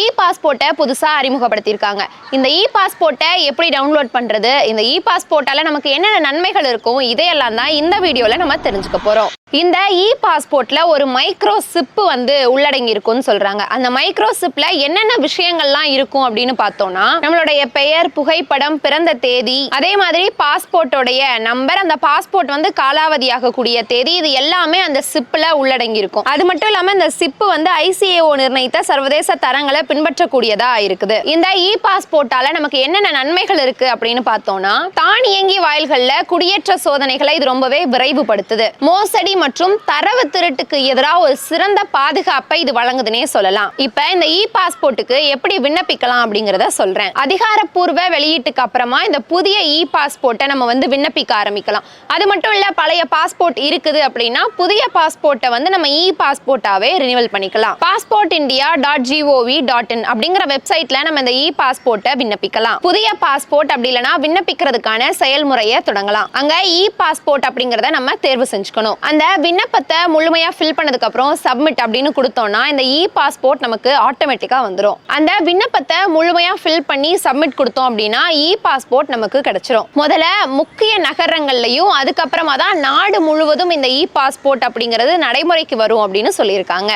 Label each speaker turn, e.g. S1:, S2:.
S1: இ பாஸ்போர்ட்டை புதுசாக அறிமுகப்படுத்தியிருக்காங்க. இந்த இ பாஸ்போர்ட்டை எப்படி டவுன்லோட் பண்ணுறது இந்த இ பாஸ்போர்ட்டால் நமக்கு என்னென்ன நன்மைகள் இருக்கும்? இதையெல்லாம் தான் இந்த வீடியோவில் நம்ம தெரிஞ்சுக்க போகிறோம் இந்த இ பாஸ்போர்ட்ல ஒரு மைக்ரோ சிப்பு வந்து உள்ளடங்கி இருக்கும்னு சொல்றாங்க. அந்த மைக்ரோ சிப்ல என்னென்ன விஷயங்கள்லாம் இருக்கும் அப்படின்னு பார்த்தோம்னா நம்மளுடைய பெயர் புகைப்படம் பிறந்த தேதி அதே மாதிரி பாஸ்போர்ட்டோடைய நம்பர் அந்த பாஸ்போர்ட் வந்து காலாவதியாகக்கூடிய தேதி இது எல்லாமே அந்த சிப்ல உள்ளடங்கி இருக்கும் அது மட்டும் இல்லாம இந்த சிப்பு வந்து ஐசிஏஓ நிர்ணயித்த சர்வதேச தரங்களை பின்பற்றக்கூடியதா இருக்குது. இந்த இ பாஸ்போர்ட்டால நமக்கு என்னென்ன நன்மைகள் இருக்கு அப்படின்னு பார்த்தோம்னா தானியங்கி வாயில்களில் குடியேற்ற சோதனைகளை இது ரொம்பவே விரைவுபடுத்துது. மோசடி மற்றும் தரவு திருட்டுக்கு எதிராக ஒரு சிறந்த பாதுகாப்பை இது வழங்குதுன்னே சொல்லலாம். இப்ப இந்த இ பாஸ்போர்ட்டுக்கு எப்படி விண்ணப்பிக்கலாம் அப்படிங்கறத சொல்றேன். அதிகாரப்பூர்வ வெளியீட்டுக்கு அப்புறமா இந்த புதிய இ பாஸ்போர்ட்டை நம்ம வந்து விண்ணப்பிக்க ஆரம்பிக்கலாம். அது மட்டும் இல்ல பழைய பாஸ்போர்ட் இருக்குது அப்படின்னா புதிய பாஸ்போர்ட்டை வந்து நம்ம இ பாஸ்போர்ட்டாவே ரினிவல் பண்ணிக்கலாம். Passport India dot G O V dot in அப்படிங்கிற வெப்சைட்ல நம்ம இந்த இ பாஸ்போர்ட்டை விண்ணப்பிக்கலாம். புதிய பாஸ்போர்ட் அப்படி இல்லைன்னா விண்ணப்பிக்கிறதுக்கான செயல்முறையை தொடங்கலாம். அங்க இ பாஸ்போர்ட் அப்படிங்கறத நம்ம தேர்வு செஞ்சுக்கணும். அந்த விண்ணப்பத்தை முழுமையாக ஃபில் பண்ணதுக்கப்புறம் சப்மிட் அப்படின்னு கொடுத்தோம்னா இந்த இ பாஸ்போர்ட் நமக்கு ஆட்டோமேட்டிக்காக வந்துடும் அந்த விண்ணப்பத்தை முழுமையாக ஃபில் பண்ணி சப்மிட் கொடுத்தோம் அப்படின்னா இ பாஸ்போர்ட் நமக்கு கிடைச்சிரும். முதல்ல முக்கிய நகரங்கள்லையும் அதுக்கப்புறமா தான் நாடு முழுவதும் இந்த இ பாஸ்போர்ட் அப்படிங்கிறது நடைமுறைக்கு வரும் அப்படின்னு சொல்லியிருக்காங்க.